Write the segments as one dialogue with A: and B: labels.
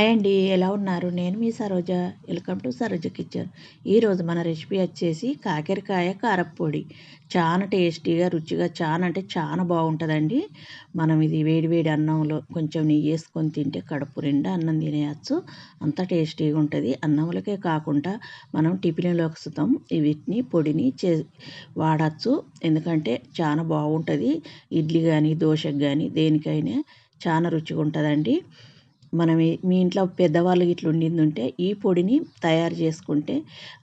A: Hi అండి ఎలా ఉన్నారు? నేను మీ Saroja. Welcome to Saroja kitchen. ఈరోజు మన రెసిపీ వచ్చేసి కాకరకాయ కారప్పొడి. చాలా టేస్టీగా రుచిగా చాలా అంటే చాలా బాగుంటుందండి. మనం ఇది వేడివేడి అన్నంలో కొంచెం నెయ్యి వేసుకొని తింటే కడుపు నిండా అన్నం తినేయచ్చు. అంత టేస్టీగా ఉంటుంది. అన్నంలకే కాకుండా మనం టిఫిన్లోకి సుతం వీటిని పొడిని చే వాడచ్చు. ఎందుకంటే చాలా బాగుంటుంది. ఇడ్లీ కానీ దోశకు కానీ దేనికైనా చాలా రుచిగా ఉంటుందండి. మనం మీ ఇంట్లో పెద్దవాళ్ళు ఇట్లా ఉండింది ఉంటే ఈ పొడిని తయారు చేసుకుంటే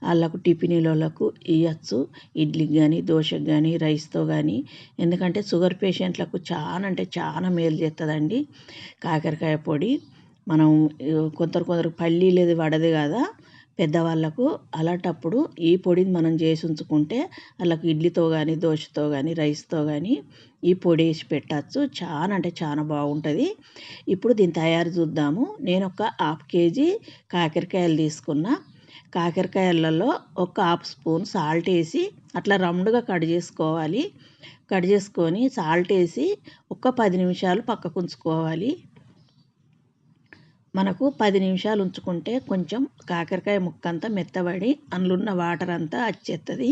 A: వాళ్ళకు టిఫిన్లకు ఇవ్వచ్చు ఇడ్లీకి కానీ దోశకు కానీ రైస్తో కానీ ఎందుకంటే షుగర్ పేషెంట్లకు చాలా అంటే చాలా మేలు చేస్తుందండి కాకరకాయ పొడి. మనం కొందరు కొందరు పల్లీలు పడదు కదా? పెద్దవాళ్ళకు అలాంటప్పుడు ఈ పొడిని మనం చేసి ఉంచుకుంటే వాళ్ళకి ఇడ్లీతో కానీ దోశతో కానీ రైస్తో కానీ ఈ పొడి వేసి పెట్టచ్చు. చాలా అంటే చాలా బాగుంటుంది. ఇప్పుడు దీని తయారు చూద్దాము. నేను ఒక హాఫ్ కేజీ కాకరకాయలు తీసుకున్న. కాకరకాయలలో ఒక హాఫ్ స్పూన్ సాల్ట్ వేసి అట్లా రౌండ్గా కట్ చేసుకోవాలి. కట్ చేసుకొని సాల్ట్ వేసి ఒక పది నిమిషాలు పక్కకు ఉంచుకోవాలి. మనకు పది నిమిషాలు ఉంచుకుంటే కొంచెం కాకరకాయ ముక్కంతా మెత్తబడి అందులో వాటర్ అంతా వచ్చేస్తుంది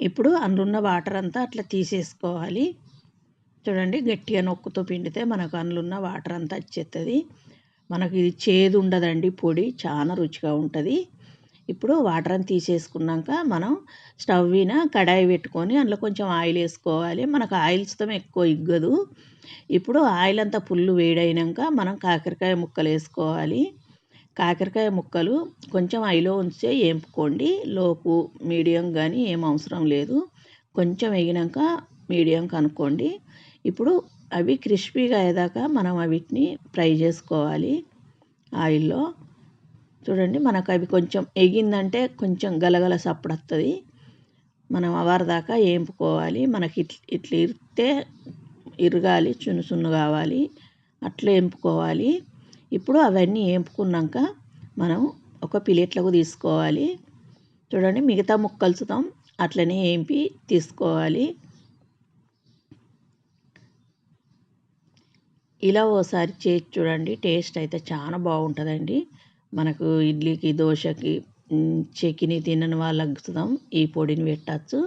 A: ఇప్పుడు అందులో వాటర్ అంతా అట్లా తీసేసుకోవాలి. చూడండి గట్టిగా నొక్కుతో పిండితే మనకు అందులో వాటర్ అంతా వచ్చేస్తుంది మనకు ఇది చేదు ఉండదండి పొడి. చాలా రుచిగా ఉంటుంది. ఇప్పుడు వాటర్ అని తీసేసుకున్నాక మనం స్టవ్ మీద కడాయి పెట్టుకొని అందులో కొంచెం ఆయిల్ వేసుకోవాలి. మనకు ఆయిల్స్తో ఎక్కువ ఇగ్గదు. ఇప్పుడు ఆయిల్ అంతా పుల్లు వేడైనాక మనం కాకరకాయ ముక్కలు వేసుకోవాలి. కాకరకాయ ముక్కలు కొంచెం ఐలో ఉంచే ఏంపుకోండి. లోపు మీడియం కానీ ఏం అవసరం లేదు. కొంచెం వేగినాక మీడియం కనుక్కోండి. ఇప్పుడు అవి క్రిస్పీగా అయ్యేదాకా మనం వీటిని ఫ్రై చేసుకోవాలి. ఆయిల్లో చూడండి మనకు అవి కొంచెం ఎగిందంటే కొంచెం గలగల సప్పుడు వస్తుంది మనం అవర్ దాకా మనకి ఇట్లా ఇట్లా ఇరితే ఇరగాలి చున్ను చున్ను కావాలి. అట్లా ఏంపుకోవాలి. ఇప్పుడు అవన్నీ ఏంపుకున్నాక మనం ఒక ప్లేట్లకు తీసుకోవాలి. చూడండి మిగతా ముక్కలుచుతాం అట్లనే ఏంపి తీసుకోవాలి. ఇలా ఓసారి చేసి చూడండి టేస్ట్ అయితే చాలా బాగుంటుందండి. మనకు ఇడ్లీకి దోశకి చకిని తినని వాళ్ళకి సుతం ఈ పొడిని పెట్టచ్చు.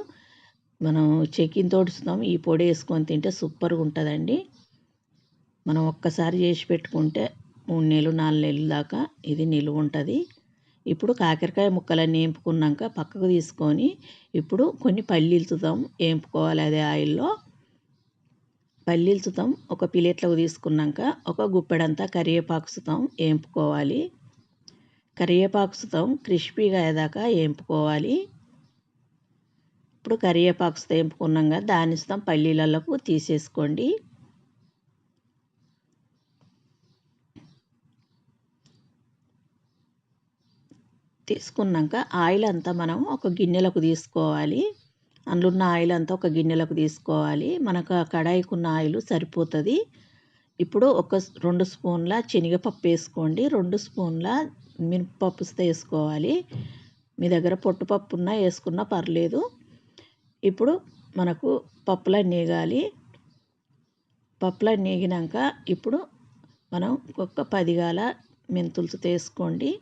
A: మనం చెక్కిని తోడుస్తాం ఈ పొడి వేసుకొని తింటే సూపర్గా ఉంటుందండి. మనం ఒక్కసారి చేసి పెట్టుకుంటే మూడు నెలలు నాలుగు నెలల దాకా ఇది నిలువ ఉంటుంది. ఇప్పుడు కాకరకాయ ముక్కలన్నీ వేపుకున్నాక పక్కకు తీసుకొని ఇప్పుడు కొన్ని పల్లీలు చుతాం వేపుకోవాలి అదే ఆయిల్లో. పల్లీలు సుతం ఒక ప్లేట్లోకి తీసుకున్నాక ఒక గుప్పెడంతా కరివేపాకు సుతం వేపుకోవాలి. కరివేపాకు సుతం క్రిస్పీగా అయ్యేదాకా వేపుకోవాలి ఇప్పుడు కరివేపాకు సుతం వేపుకున్నాక దాని సుతం పల్లీలకు తీసేసుకోండి. తీసుకున్నాక ఆయిల్ అంతా మనం ఒక గిన్నెలకు తీసుకోవాలి. అందులో ఉన్న ఆయిల్ అంతా ఒక గిన్నెలకు తీసుకోవాలి. మనకు కడాయికి ఉన్న ఆయిల్ సరిపోతుంది. ఇప్పుడు ఒక రెండు స్పూన్ల శనగపప్పు వేసుకోండి. రెండు స్పూన్ల మినప్పప్పు వేసుకోవాలి. మీ దగ్గర పొట్టుపప్పు ఉన్నా వేసుకున్నా పర్లేదు. ఇప్పుడు మనకు పప్పులన్నీ నీగాలి పప్పులన్నీ నీగినాక ఇప్పుడు మనం ఒక్క పదిగాల మెంతులుసు తీసుకోండి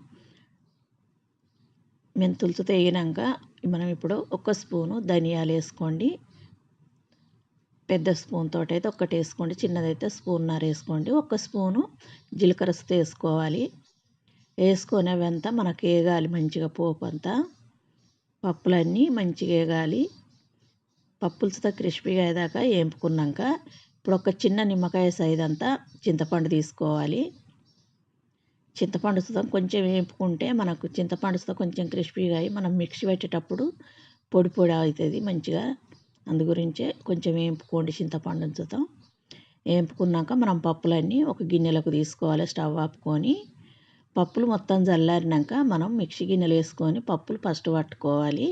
A: మెంతులుసు వేగినాక మనం ఇప్పుడు ఒక స్పూను ధనియాలు వేసుకోండి. పెద్ద స్పూన్ తోటి అయితే ఒక్కటి వేసుకోండి. చిన్నదైతే స్పూన్నర వేసుకోండి. ఒక స్పూను జీలకర్ర వేసుకోవాలి. వేసుకొని అవంతా మనకు వేగాలి మంచిగా పోపు అంతా. పప్పులన్నీ మంచిగా వేగాలి. పప్పులతో క్రిస్పీగా అయ్యేదాకా వేపుకున్నాక ఇప్పుడు ఒక చిన్న నిమ్మకాయ సైజ్ అంతా చింతపండు తీసుకోవాలి. చింతపండు సుతం కొంచెం వేపుకుంటే మనకు చింతపండు సుతం కొంచెం క్రిస్పీగా అయ్యి మనం మిక్సీ పెట్టేటప్పుడు పొడి పొడి అవుతుంది మంచిగా. అందు గురించే కొంచెం వేపుకోండి చింతపండు సుతం. వేపుకున్నాక మనం పప్పులన్నీ ఒక గిన్నెలకు తీసుకోవాలి స్టవ్ ఆపుకొని. పప్పులు మొత్తం చల్లారినాక మనం మిక్సీ గిన్నెలు వేసుకొని పప్పులు ఫస్ట్ పట్టుకోవాలి.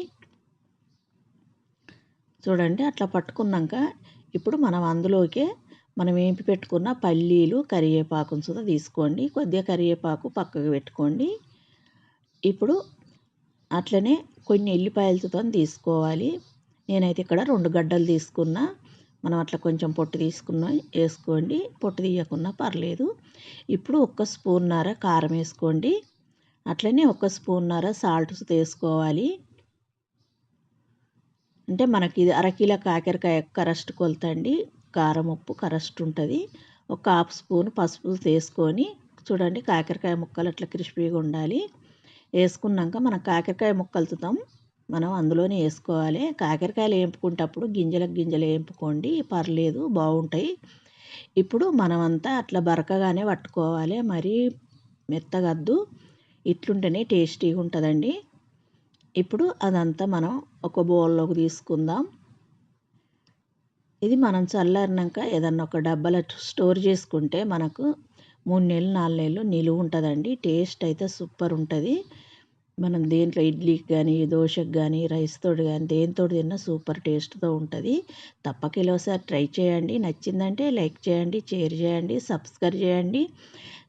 A: చూడండి అట్లా పట్టుకున్నాక ఇప్పుడు మనం అందులోకే మనం వేపి పెట్టుకున్న పల్లీలు కరివేపాకును సుతా తీసుకోండి. కొద్దిగా కరివేపాకు పక్కకు పెట్టుకోండి. ఇప్పుడు అట్లనే కొన్ని ఎల్లిపాయలతో తీసుకోవాలి. నేనైతే ఇక్కడ రెండు గడ్డలు తీసుకున్న. మనం అట్లా కొంచెం పొట్టు తీసుకున్న వేసుకోండి. పొట్టు తీయకున్నా పర్లేదు. ఇప్పుడు ఒక్క స్పూన్నర కారం వేసుకోండి. అట్లనే ఒక స్పూన్నర సాల్ట్ వేసుకోవాలి. అంటే మనకి ఇది అరకిలో కాకరకాయ కరస్ట్ కొలతండి. కారం ఉప్పు కరస్ట్ ఉంటుంది. ఒక హాఫ్ స్పూన్ పసుపు తీసుకొని చూడండి కాకరకాయ ముక్కలు అట్లా క్రిస్పీగా ఉండాలి. వేసుకున్నాక మనం కాకరకాయ ముక్కలుతాం మనం అందులోనే వేసుకోవాలి. కాకరకాయలు వేపుకుంటప్పుడు గింజలకు గింజలు వేపుకోండి. పర్లేదు బాగుంటాయి. ఇప్పుడు మనమంతా అట్లా బరకగానే పట్టుకోవాలి. మరీ మెత్తగద్దు. ఇట్లుంటేనే టేస్టీగా ఉంటుందండి. ఇప్పుడు అదంతా మనం ఒక బౌల్లోకి తీసుకుందాం. ఇది మనం చల్లారినాక ఏదన్నా ఒక డబ్బాలో స్టోర్ చేసుకుంటే మనకు మూడు నెలలు నాలుగు నెలలు నిలువ ఉంటుందండి. టేస్ట్ అయితే సూపర్ ఉంటుంది. మనం దేంట్లో ఇడ్లీకి కానీ దోశకి కానీ రైస్తో కానీ దేనితోటి తిన్నా సూపర్ టేస్ట్తో ఉంటుంది. తప్పక ఒకసారి ట్రై చేయండి. నచ్చిందంటే లైక్ చేయండి షేర్ చేయండి సబ్స్క్రైబ్ చేయండి.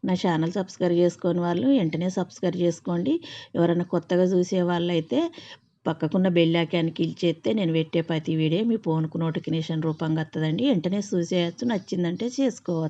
A: నా ఛానల్ సబ్స్క్రైబ్ చేసుకోని వాళ్ళు వెంటనే సబ్స్క్రైబ్ చేసుకోండి. ఎవరైనా కొత్తగా చూసే వాళ్ళైతే పక్కకున్న బెల్లాకాన్ని చేస్తే నేను పెట్టే ప్రతి వీడియో మీ ఫోన్కు నోటిఫికేషన్ రూపంగా వస్తుందండి వెంటనే చూసేయచ్చు. నచ్చిందంటే చేసుకోవచ్చు.